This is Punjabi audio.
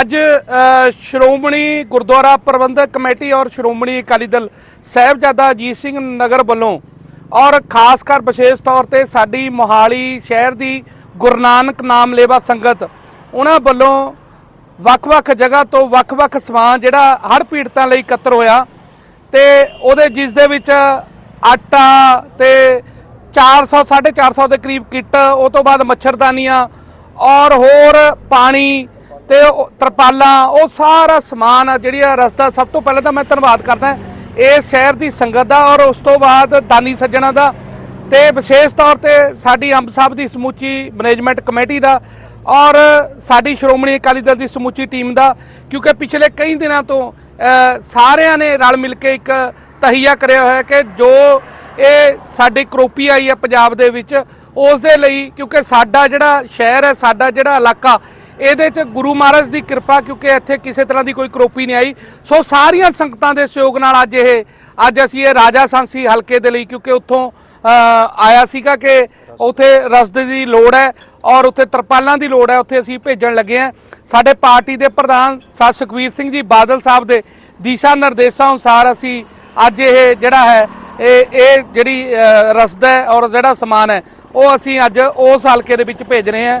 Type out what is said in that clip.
ਅੱਜ ਸ਼੍ਰੋਮਣੀ ਗੁਰਦੁਆਰਾ ਪ੍ਰਬੰਧਕ ਕਮੇਟੀ ਔਰ ਸ਼੍ਰੋਮਣੀ ਅਕਾਲੀ ਦਲ ਸਾਹਿਬਜ਼ਾਦਾ ਅਜੀਤ ਸਿੰਘ ਨਗਰ ਵੱਲੋਂ ਔਰ ਖਾਸ ਕਰ ਵਿਸ਼ੇਸ਼ ਤੌਰ ਤੇ ਸਾਡੀ ਮੋਹਾਲੀ ਸ਼ਹਿਰ ਦੀ ਗੁਰੂ ਨਾਨਕ ਨਾਮ ਲੇਵਾ ਸੰਗਤ, ਉਹਨਾਂ ਵੱਲੋਂ ਵੱਖ-ਵੱਖ ਜਗ੍ਹਾ ਤੋਂ ਵੱਖ-ਵੱਖ ਸਮਾਨ ਜਿਹੜਾ ਹੜ੍ਹ ਪੀੜਤਾਂ ਲਈ ਇਕੱਤਰ ਹੋਇਆ ਤੇ ਉਹਦੇ ਜਿਸ ਦੇ ਵਿੱਚ ਆਟਾ ਤੇ 400 450 ਦੇ ਕਰੀਬ ਕਿੱਟ, ਉਹ ਤੋਂ ਬਾਅਦ ਮੱਛਰਦਾਨੀਆਂ ਔਰ ਹੋਰ ਪਾਣੀ ਤੇ ਉਹ ਤਰਪਾਲਾਂ, ਉਹ ਸਾਰਾ ਸਮਾਨ ਆ, ਜਿਹੜੀ ਆ ਰਸਤਾ ਸਭ ਤੋਂ ਪਹਿਲਾਂ ਤਾਂ ਮੈਂ ਧੰਨਵਾਦ ਕਰਦਾ ਇਹ ਸ਼ਹਿਰ ਦੀ ਸੰਗਤ ਦਾ ਔਰ ਉਸ ਤੋਂ ਬਾਅਦ ਦਾਨੀ ਸੱਜਣਾ ਦਾ ਤੇ ਵਿਸ਼ੇਸ਼ ਤੌਰ ਤੇ ਸਾਡੀ ਅੰਬ ਸਾਹਿਬ ਦੀ ਸਮੁੱਚੀ ਮੈਨੇਜਮੈਂਟ ਕਮੇਟੀ ਦਾ ਔਰ ਸਾਡੀ ਸ਼੍ਰੋਮਣੀ ਅਕਾਲੀ ਦਲ ਦੀ ਸਮੁੱਚੀ ਟੀਮ ਦਾ, ਕਿਉਂਕਿ ਪਿਛਲੇ ਕਈ ਦਿਨਾਂ ਤੋਂ ਸਾਰਿਆਂ ਨੇ ਰਲ ਮਿਲ ਕੇ ਇੱਕ ਤਹੀਆ ਕਰਿਆ ਹੋਇਆ ਕਿ ਜੋ ਇਹ ਸਾਡੀ ਕਰੋਪੀ ਆਈ ਹੈ ਪੰਜਾਬ ਦੇ ਵਿੱਚ, ਉਸ ਦੇ ਲਈ ਕਿਉਂਕਿ ਸਾਡਾ ਜਿਹੜਾ ਸ਼ਹਿਰ ਹੈ, ਸਾਡਾ ਜਿਹੜਾ ਇਲਾਕਾ ਇਹਦੇ 'ਚ ਗੁਰੂ ਮਹਾਰਾਜ ਦੀ ਕਿਰਪਾ ਕਿਉਂਕਿ ਇੱਥੇ ਕਿਸੇ ਤਰ੍ਹਾਂ ਦੀ ਕੋਈ ਕਰੋਪੀ ਨਹੀਂ ਆਈ। ਸੋ ਸਾਰੀਆਂ ਸੰਗਤਾਂ ਦੇ ਸਹਿਯੋਗ ਨਾਲ ਅੱਜ ਇਹ ਅੱਜ ਅਸੀਂ ਇਹ ਰਾਜਾ ਸਾਂਸੀ ਹਲਕੇ ਦੇ ਲਈ ਕਿਉਂਕਿ ਉੱਥੋਂ ਆਇਆ ਸੀਗਾ ਕਿ ਉੱਥੇ ਰਸਤੇ ਦੀ ਲੋੜ ਹੈ ਔਰ ਉੱਥੇ ਤਰਪਾਲਾਂ ਦੀ ਲੋੜ ਹੈ ਉੱਥੇ ਅਸੀਂ ਭੇਜਣ ਲੱਗੇ ਹਾਂ। ਸਾਡੇ ਪਾਰਟੀ ਦੇ ਪ੍ਰਧਾਨ ਸਾ ਸੁਖਵੀਰ ਸਿੰਘ ਜੀ ਬਾਦਲ ਸਾਹਿਬ ਦੇ ਦਿਸ਼ਾ ਨਿਰਦੇਸ਼ਾਂ ਅਨੁਸਾਰ ਅਸੀਂ ਅੱਜ ਇਹ ਜਿਹੜਾ ਹੈ ਇਹ ਇਹ ਜਿਹੜੀ ਅ, ਰਸਦ ਹੈ ਔਰ ਜਿਹੜਾ ਸਮਾਨ ਹੈ ਉਹ ਅਸੀਂ ਅੱਜ ਉਸ ਹਲਕੇ ਦੇ ਵਿੱਚ ਭੇਜ ਰਹੇ ਹਾਂ।